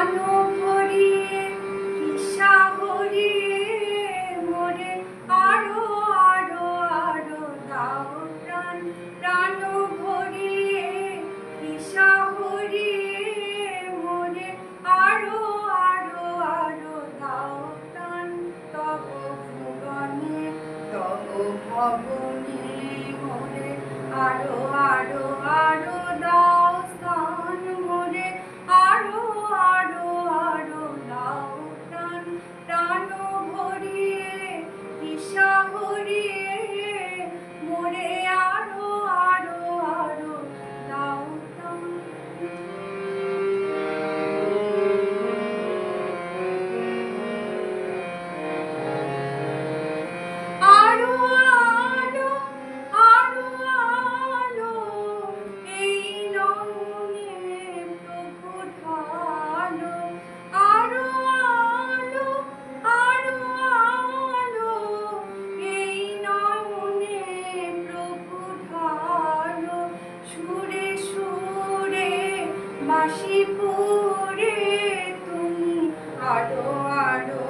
প্রাণ ভরিয়ে ঈশা ভরিয়ে আরও আরও আরও দাও প্রাণ। প্রাণ ভরিয়ে আরও আরও আরও দাও তব Glory. पूरे तुम आडो आडो